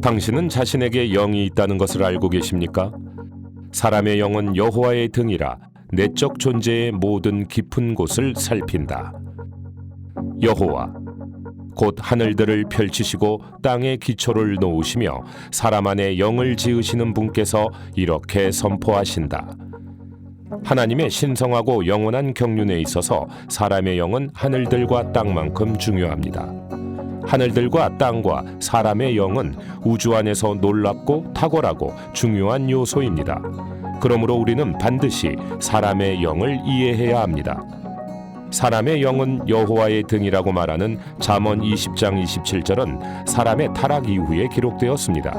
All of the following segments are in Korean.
당신은 자신에게 영이 있다는 것을 알고 계십니까? 사람의 영은 여호와의 등이라 내적 존재의 모든 깊은 곳을 살핀다. 여호와 곧 하늘들을 펼치시고 땅의 기초를 놓으시며 사람 안에 영을 지으시는 분께서 이렇게 선포하신다. 하나님의 신성하고 영원한 경륜에 있어서 사람의 영은 하늘들과 땅만큼 중요합니다. 하늘들과 땅과 사람의 영은 우주 안에서 놀랍고 탁월하고 중요한 요소입니다. 그러므로 우리는 반드시 사람의 영을 이해해야 합니다. 사람의 영은 여호와의 등이라고 말하는 잠언 20장 27절은 사람의 타락 이후에 기록되었습니다.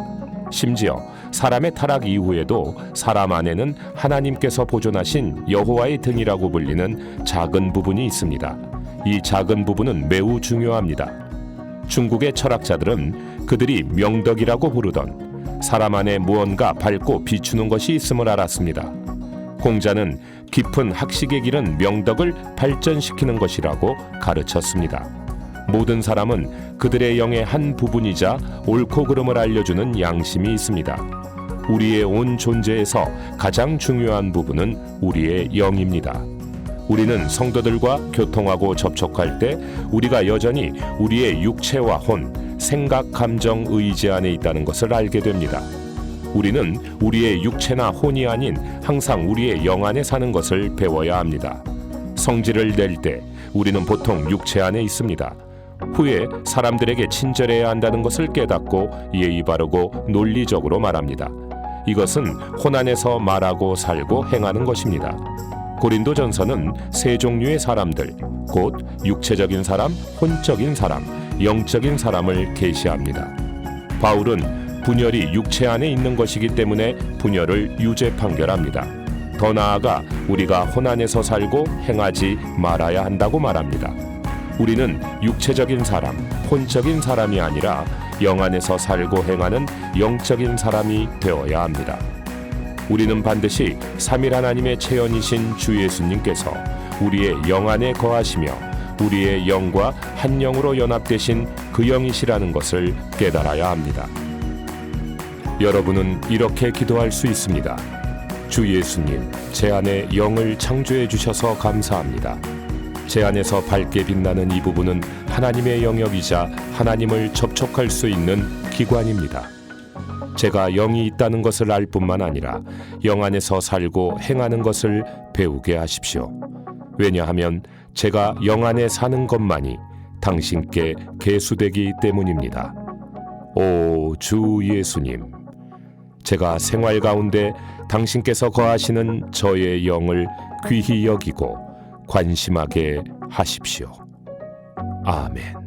심지어 사람의 타락 이후에도 사람 안에는 하나님께서 보존하신 여호와의 등이라고 불리는 작은 부분이 있습니다. 이 작은 부분은 매우 중요합니다. 중국의 철학자들은 그들이 명덕이라고 부르던 사람 안에 무언가 밝고 비추는 것이 있음을 알았습니다. 공자는 깊은 학식의 길은 명덕을 발전시키는 것이라고 가르쳤습니다. 모든 사람은 그들의 영의 한 부분이자 옳고 그름을 알려주는 양심이 있습니다. 우리의 온 존재에서 가장 중요한 부분은 우리의 영입니다. 우리는 성도들과 교통하고 접촉할 때 우리가 여전히 우리의 육체와 혼, 생각, 감정, 의지 안에 있다는 것을 알게 됩니다. 우리는 우리의 육체나 혼이 아닌 항상 우리의 영 안에 사는 것을 배워야 합니다. 성질을 낼 때 우리는 보통 육체 안에 있습니다. 후에 사람들에게 친절해야 한다는 것을 깨닫고 예의 바르고 논리적으로 말합니다. 이것은 혼 안에서 말하고 살고 행하는 것입니다. 고린도전서는 세 종류의 사람들, 곧 육체적인 사람, 혼적인 사람, 영적인 사람을 계시합니다. 바울은 분열이 육체 안에 있는 것이기 때문에 분열을 유죄 판결합니다. 더 나아가 우리가 혼 안에서 살고 행하지 말아야 한다고 말합니다. 우리는 육체적인 사람, 혼적인 사람이 아니라 영 안에서 살고 행하는 영적인 사람이 되어야 합니다. 우리는 반드시 삼일 하나님의 체현이신 주 예수님께서 우리의 영 안에 거하시며 우리의 영과 한 영으로 연합되신 그 영이시라는 것을 깨달아야 합니다. 여러분은 이렇게 기도할 수 있습니다. 주 예수님, 제 안에 영을 창조해 주셔서 감사합니다. 제 안에서 밝게 빛나는 이 부분은 하나님의 영역이자 하나님을 접촉할 수 있는 기관입니다. 제가 영이 있다는 것을 알 뿐만 아니라 영 안에서 살고 행하는 것을 배우게 하십시오. 왜냐하면 제가 영 안에 사는 것만이 당신께 계수되기 때문입니다. 오 주 예수님, 제가 생활 가운데 당신께서 거하시는 저의 영을 귀히 여기고 관심하게 하십시오. 아멘.